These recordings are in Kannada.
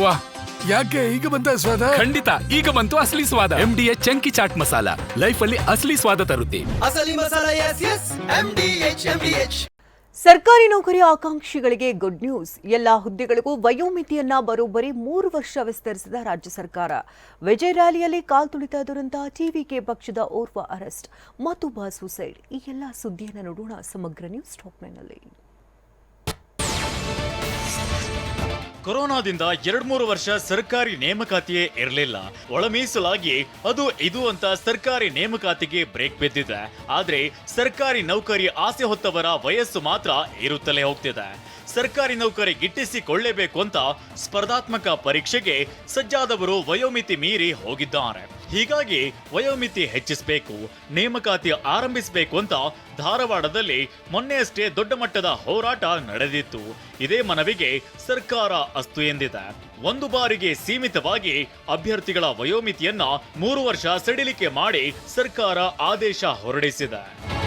ವಾ ಯಾಕೆ ಈಗ ಬಂತ ಸ್ವಾದ ಖಂಡಿತ ಈಗ ಬಂತು ಅಸಲಿ ಸ್ವಾದ. M D H chunky chaat masala. Life ಅಲ್ಲಿ ಅಸಲಿ ಸ್ವಾದ ತರುತ್ತೆ. ಅಸಲಿ ಮಸಾಲ ಎಸ್ S M D H M D H ಸರ್ಕಾರಿ ನೌಕರಿ ಆಕಾಂಕ್ಷಿಗಳಿಗೆ ಗುಡ್ ನ್ಯೂಸ್ ಎಲ್ಲಾ ಹುದ್ದೆಗಳಿಗೂ ವಯೋಮಿತಿಯನ್ನ ಬರೋಬ್ಬರಿ ಮೂರು ವರ್ಷ ವಿಸ್ತರಿಸಿದ ರಾಜ್ಯ ಸರ್ಕಾರ. ವಿಜಯ್ ರ್ಯಾಲಿಯಲ್ಲಿ ಕಾಲ್ತುಳಿತ ದುರಂತ ಟಿವಿಕೆ ಪಕ್ಷದ ಓರ್ವ ಅರೆಸ್ಟ್. ಮತ್ತೊಬ್ಬ ಸುಸೈಡ್ ಈ ಎಲ್ಲ ಸುದ್ದಿಯನ್ನು ನೋಡೋಣ ಸಮಗ್ರ ನ್ಯೂಸ್ ಟಾಪ್ನಲ್ಲಿ ಕೊರೋನಾದಿಂದ ಎರಡ್ ಮೂರು ವರ್ಷ ಸರ್ಕಾರಿ ನೇಮಕಾತಿಯೇ ಇರಲಿಲ್ಲ. ಒಳ ಮೀಸಲಾಗಿ ಅದು ಇದು ಅಂತ ಸರ್ಕಾರಿ ನೇಮಕಾತಿಗೆ ಬ್ರೇಕ್ ಬಿದ್ದಿದೆ. ಆದ್ರೆ ಸರ್ಕಾರಿ ನೌಕರಿ ಆಸೆ ಹೊತ್ತವರ ವಯಸ್ಸು ಮಾತ್ರ ಏರುತ್ತಲೇ ಹೋಗ್ತಿದೆ. ಸರ್ಕಾರಿ ನೌಕರಿ ಗಿಟ್ಟಿಸಿಕೊಳ್ಳೇಬೇಕು ಅಂತ ಸ್ಪರ್ಧಾತ್ಮಕ ಪರೀಕ್ಷೆಗೆ ಸಜ್ಜಾದವರು ವಯೋಮಿತಿ ಮೀರಿ ಹೋಗಿದ್ದಾರೆ. ಹೀಗಾಗಿ ವಯೋಮಿತಿ ಹೆಚ್ಚಿಸಬೇಕು, ನೇಮಕಾತಿ ಆರಂಭಿಸಬೇಕು ಅಂತ ಧಾರವಾಡದಲ್ಲಿ ಮೊನ್ನೆಯಷ್ಟೇ ದೊಡ್ಡ ಮಟ್ಟದ ಹೋರಾಟ ನಡೆದಿತ್ತು. ಇದೇ ಮನವಿಗೆ ಸರ್ಕಾರ ಅಸ್ತು ಎಂದಿದೆ. ಒಂದು ಬಾರಿಗೆ ಸೀಮಿತವಾಗಿ ಅಭ್ಯರ್ಥಿಗಳ ವಯೋಮಿತಿಯನ್ನ ಮೂರು ವರ್ಷ ಸಡಿಲಿಕೆ ಮಾಡಿ ಸರ್ಕಾರ ಆದೇಶ ಹೊರಡಿಸಿದೆ.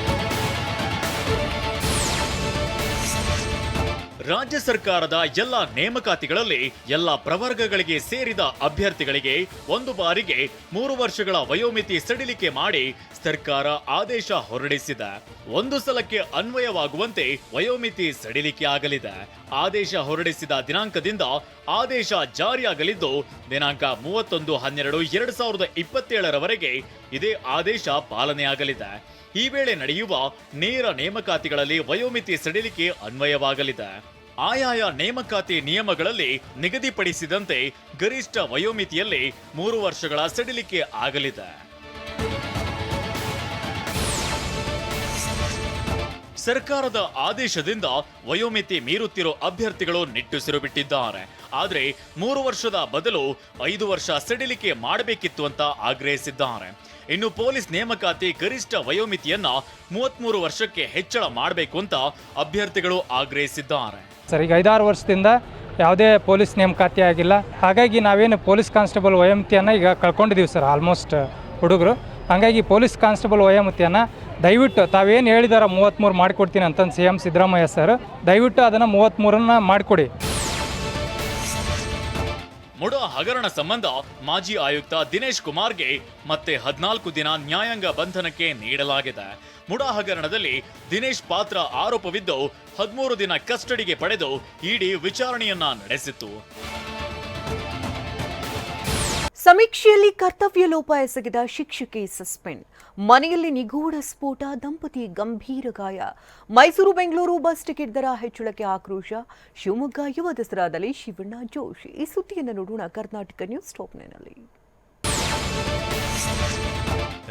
ರಾಜ್ಯ ಸರ್ಕಾರದ ಎಲ್ಲ ನೇಮಕಾತಿಗಳಲ್ಲಿ ಎಲ್ಲ ಪ್ರವರ್ಗಗಳಿಗೆ ಸೇರಿದ ಅಭ್ಯರ್ಥಿಗಳಿಗೆ ಒಂದು ಬಾರಿಗೆ ಮೂರು ವರ್ಷಗಳ ವಯೋಮಿತಿ ಸಡಿಲಿಕೆ ಮಾಡಿ ಸರ್ಕಾರ ಆದೇಶ ಹೊರಡಿಸಿದೆ. ಒಂದು ಸಲಕ್ಕೆ ಅನ್ವಯವಾಗುವಂತೆ ವಯೋಮಿತಿ ಸಡಿಲಿಕೆ ಆಗಲಿದೆ. ಆದೇಶ ಹೊರಡಿಸಿದ ದಿನಾಂಕದಿಂದ ಆದೇಶ ಜಾರಿಯಾಗಲಿದ್ದು, ದಿನಾಂಕ ಮೂವತ್ತೊಂದು ಹನ್ನೆರಡು ಎರಡು ಸಾವಿರದ ಇಪ್ಪತ್ತೇಳರವರೆಗೆ ಇದೇ ಆದೇಶ ಪಾಲನೆಯಾಗಲಿದೆ ಈ ವೇಳೆ ನಡೆಯುವ ನೇರ ನೇಮಕಾತಿಗಳಲ್ಲಿ ವಯೋಮಿತಿ ಸಡಿಲಿಕೆ ಅನ್ವಯವಾಗಲಿದೆ. ಆಯಾಯ ನೇಮಕಾತಿ ನಿಯಮಗಳಲ್ಲಿ ನಿಗದಿಪಡಿಸಿದಂತೆ ಗರಿಷ್ಠ ವಯೋಮಿತಿಯಲ್ಲಿ ಮೂರು ವರ್ಷಗಳ ಸಡಿಲಿಕೆ ಆಗಲಿದೆ. ಸರ್ಕಾರದ ಆದೇಶದಿಂದ ವಯೋಮಿತಿ ಮೀರುತ್ತಿರೋ ಅಭ್ಯರ್ಥಿಗಳು ನಿಟ್ಟುಸಿರು ಬಿಟ್ಟಿದ್ದಾರೆ. ಆದರೆ ಮೂರು ವರ್ಷದ ಬದಲು ಐದು ವರ್ಷ ಸಡಿಲಿಕೆ ಮಾಡಬೇಕಿತ್ತು ಅಂತ ಆಗ್ರಹಿಸಿದ್ದಾರೆ. ಇನ್ನು ಪೊಲೀಸ್ ನೇಮಕಾತಿ ಗರಿಷ್ಠ ವಯೋಮಿತಿಯನ್ನ ಮೂವತ್ಮೂರು ವರ್ಷಕ್ಕೆ ಹೆಚ್ಚಳ ಮಾಡಬೇಕು ಅಂತ ಅಭ್ಯರ್ಥಿಗಳು ಆಗ್ರಹಿಸಿದ್ದಾರೆ. ಸರ್, ಈಗ ಐದಾರು ವರ್ಷದಿಂದ ಯಾವುದೇ ಪೊಲೀಸ್ ನೇಮಕಾತಿ ಆಗಿಲ್ಲ. ಹಾಗಾಗಿ ನಾವೇನು ಪೊಲೀಸ್ ಕಾನ್ಸ್ಟೇಬಲ್ ವಯೋಮಿತಿಯನ್ನು ಈಗ ಕಳ್ಕೊಂಡಿದ್ದೀವಿ ಸರ್, ಆಲ್ಮೋಸ್ಟ್ ಹುಡುಗರು. ಹಾಗಾಗಿ ಪೊಲೀಸ್ ಕಾನ್ಸ್ಟೇಬಲ್ ವಯೋಮಿತಿಯನ್ನು ದಯವಿಟ್ಟು ತಾವೇನು ಹೇಳಿದಾರ ಮೂವತ್ತ್ಮೂರು ಮಾಡಿಕೊಡ್ತೀನಿ ಅಂತಂದು ಸಿ ಎಂ ಸಿದ್ದರಾಮಯ್ಯ ಸರ್, ದಯವಿಟ್ಟು ಅದನ್ನು ಮೂವತ್ತ್ಮೂರನ್ನ ಮಾಡಿಕೊಡಿ. ಮೊಡ ಹಗರಣ ಸಂಬಂಧ ಮಾಜಿ ಆಯುಕ್ತ ದಿನೇಶ್ ಕುಮಾರ್ಗೆ ಮತ್ತೆ ಹದಿನಾಲ್ಕು ದಿನ ನ್ಯಾಯಾಂಗ ಬಂಧನಕ್ಕೆ ನೀಡಲಾಗಿದೆ. ಮುಡಾ ಹಗರಣದಲ್ಲಿ ದಿನೇಶ್ ಪಾತ್ರ ಆರೋಪವಿದ್ದು ಹದಿಮೂರು ದಿನ ಕಸ್ಟಡಿಗೆ ಪಡೆದು ಇಡಿ ವಿಚಾರಣೆಯನ್ನ ನಡೆಸಿತ್ತು. ಸಮೀಕ್ಷೆಯಲ್ಲಿ ಕರ್ತವ್ಯ ಲೋಪ ಎಸಗಿದ ಶಿಕ್ಷಕಿ ಸಸ್ಪೆಂಡ್. ಮನೆಯಲ್ಲಿ ನಿಗೂಢ ಸ್ಫೋಟ, ದಂಪತಿ ಗಂಭೀರ ಗಾಯ. ಮೈಸೂರು ಬೆಂಗಳೂರು ಬಸ್ ಟಿಕೆಟ್ ದರ ಹೆಚ್ಚಳಕ್ಕೆ ಆಕ್ರೋಶ. ಶಿವಮೊಗ್ಗ ಯುವ ದಸರಾದಲ್ಲಿ ಶಿವಣ್ಣ ಜೋಶ್. ಈ ಸುದ್ದಿಯನ್ನು ನೋಡೋಣ ಕರ್ನಾಟಕ ನ್ಯೂಸ್ ಟಾಪ್ನಲ್ಲಿ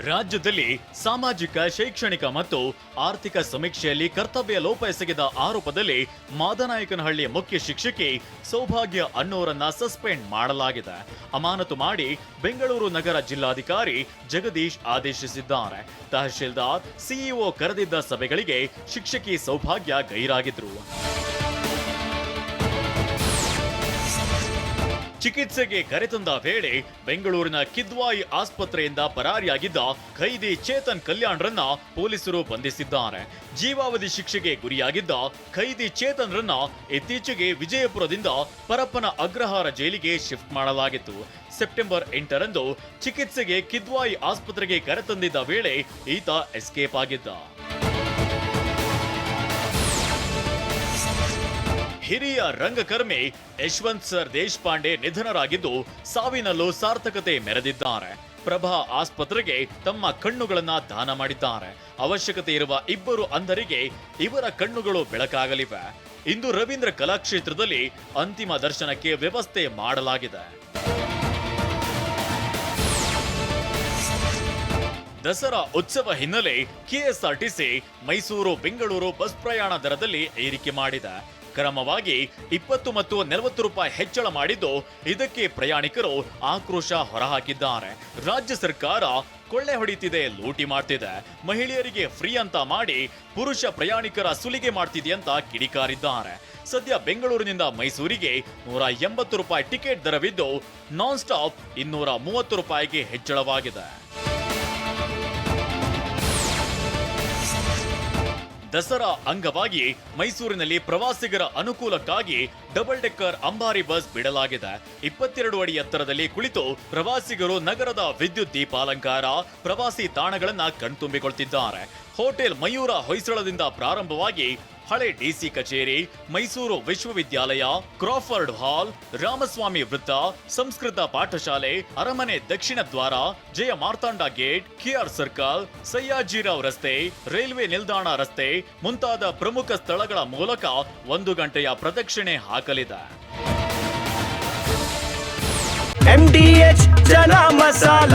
ರಾಜ್ಯದಲ್ಲಿ ಸಾಮಾಜಿಕ, ಶೈಕ್ಷಣಿಕ ಮತ್ತು ಆರ್ಥಿಕ ಸಮೀಕ್ಷೆಯಲ್ಲಿ ಕರ್ತವ್ಯ ಲೋಪ ಎಸಗಿದ ಆರೋಪದಲ್ಲಿ ಮಾದನಾಯಕನಹಳ್ಳಿ ಮುಖ್ಯ ಶಿಕ್ಷಕಿ ಸೌಭಾಗ್ಯ ಅನ್ನೋರನ್ನ ಸಸ್ಪೆಂಡ್ ಮಾಡಲಾಗಿದೆ. ಅಮಾನತು ಮಾಡಿ ಬೆಂಗಳೂರು ನಗರ ಜಿಲ್ಲಾಧಿಕಾರಿ ಜಗದೀಶ್ ಆದೇಶಿಸಿದ್ದಾರೆ. ತಹಶೀಲ್ದಾರ್, ಸಿಇಒ ಕರೆದಿದ್ದ ಸಭೆಗಳಿಗೆ ಶಿಕ್ಷಕಿ ಸೌಭಾಗ್ಯ ಗೈರಾಗಿದ್ರು. ಚಿಕಿತ್ಸೆಗೆ ಕರೆತಂದ ವೇಳೆ ಬೆಂಗಳೂರಿನ ಕಿದ್ವಾಯಿ ಆಸ್ಪತ್ರೆಯಿಂದ ಪರಾರಿಯಾಗಿದ್ದ ಖೈದಿ ಚೇತನ್ ಕಲ್ಯಾಣ್ರನ್ನ ಪೊಲೀಸರು ಬಂಧಿಸಿದ್ದಾರೆ. ಜೀವಾವಧಿ ಶಿಕ್ಷೆಗೆ ಗುರಿಯಾಗಿದ್ದ ಖೈದಿ ಚೇತನ್ರನ್ನ ಇತ್ತೀಚೆಗೆ ವಿಜಯಪುರದಿಂದ ಪರಪ್ಪನ ಅಗ್ರಹಾರ ಜೈಲಿಗೆ ಶಿಫ್ಟ್ ಮಾಡಲಾಗಿತ್ತು. ಸೆಪ್ಟೆಂಬರ್ ಎಂಟರಂದು ಚಿಕಿತ್ಸೆಗೆ ಕಿದ್ವಾಯಿ ಆಸ್ಪತ್ರೆಗೆ ಕರೆತಂದಿದ್ದ ವೇಳೆ ಈತ ಎಸ್ಕೇಪ್ ಆಗಿದ್ದ. ಹಿರಿಯ ರಂಗಕರ್ಮಿ ಯಶವಂತ್ ಸರ್ ದೇಶಪಾಂಡೆ ನಿಧನರಾಗಿದ್ದು ಸಾವಿನಲ್ಲೂ ಸಾರ್ಥಕತೆ ಮೆರೆದಿದ್ದಾರೆ. ಪ್ರಭಾ ಆಸ್ಪತ್ರೆಗೆ ತಮ್ಮ ಕಣ್ಣುಗಳನ್ನ ದಾನ ಮಾಡಿದ್ದಾರೆ. ಅವಶ್ಯಕತೆ ಇರುವ ಇಬ್ಬರು ಅಂಧರಿಗೆ ಇವರ ಕಣ್ಣುಗಳು ಬೆಳಕಾಗಲಿವೆ. ಇಂದು ರವೀಂದ್ರ ಕಲಾಕ್ಷೇತ್ರದಲ್ಲಿ ಅಂತಿಮ ದರ್ಶನಕ್ಕೆ ವ್ಯವಸ್ಥೆ ಮಾಡಲಾಗಿದೆ. ದಸರಾ ಉತ್ಸವ ಹಿನ್ನೆಲೆ ಕೆಎಸ್ಆರ್ಟಿಸಿ ಮೈಸೂರು ಬೆಂಗಳೂರು ಬಸ್ ಪ್ರಯಾಣ ದರದಲ್ಲಿ ಏರಿಕೆ ಮಾಡಿದೆ. ಕ್ರಮವಾಗಿ ಇಪ್ಪತ್ತು ಮತ್ತು ನಲವತ್ತು ರೂಪಾಯಿ ಹೆಚ್ಚಳ ಮಾಡಿದ್ದು ಇದಕ್ಕೆ ಪ್ರಯಾಣಿಕರು ಆಕ್ರೋಶ ಹೊರಹಾಕಿದ್ದಾರೆ. ರಾಜ್ಯ ಸರ್ಕಾರ ಕೊಳ್ಳೆ ಹೊಡಿತಿದೆ, ಲೂಟಿ ಮಾಡ್ತಿದೆ. ಮಹಿಳೆಯರಿಗೆ ಫ್ರೀ ಅಂತ ಮಾಡಿ ಪುರುಷ ಪ್ರಯಾಣಿಕರ ಸುಲಿಗೆ ಮಾಡ್ತಿದೆ ಅಂತ ಕಿಡಿಕಾರಿದ್ದಾರೆ. ಸದ್ಯ ಬೆಂಗಳೂರಿನಿಂದ ಮೈಸೂರಿಗೆ ನೂರ ಎಂಬತ್ತು ರೂಪಾಯಿ ಟಿಕೆಟ್ ದರವಿದ್ದು ನಾನ್ ಸ್ಟಾಪ್ ಇನ್ನೂರ ಮೂವತ್ತು ರೂಪಾಯಿಗೆ ಹೆಚ್ಚಳವಾಗಿದೆ. ದಸರಾ ಅಂಗವಾಗಿ ಮೈಸೂರಿನಲ್ಲಿ ಪ್ರವಾಸಿಗರ ಅನುಕೂಲಕ್ಕಾಗಿ ಡಬಲ್ ಡೆಕ್ಕರ್ ಅಂಬಾರಿ ಬಸ್ ಬಿಡಲಾಗಿದೆ. ಇಪ್ಪತ್ತೆರಡು ಅಡಿ ಎತ್ತರದಲ್ಲಿ ಕುಳಿತು ಪ್ರವಾಸಿಗರು ನಗರದ ವಿದ್ಯುತ್ ದೀಪಾಲಂಕಾರ, ಪ್ರವಾಸಿ ತಾಣಗಳನ್ನ ಕಣ್ತುಂಬಿಕೊಳ್ತಿದ್ದಾರೆ. ಹೋಟೆಲ್ ಮಯೂರ ಹೊಯ್ಸಳದಿಂದ ಪ್ರಾರಂಭವಾಗಿ ಹಳೆ ಡಿಸಿ ಕಚೇರಿ, ಮೈಸೂರು ವಿಶ್ವವಿದ್ಯಾಲಯ, ಕ್ರಾಫರ್ಡ್ ಹಾಲ್, ರಾಮಸ್ವಾಮಿ ವೃತ್ತ, ಸಂಸ್ಕೃತ ಪಾಠಶಾಲೆ, ಅರಮನೆ ದಕ್ಷಿಣ ದ್ವಾರ, Jaya Marthanda gate, KR circle Sayyajirao ರಸ್ತೆ, ರೈಲ್ವೆ ನಿಲ್ದಾಣ ರಸ್ತೆ ಮುಂತಾದ ಪ್ರಮುಖ ಸ್ಥಳಗಳ ಮೂಲಕ ಒಂದು ಗಂಟೆಯ ಪ್ರದಕ್ಷಿಣೆ ಹಾಕಲಿದೆ. ಎಂಡಿಎಚ್ ಜನ ಮಸಾಲ.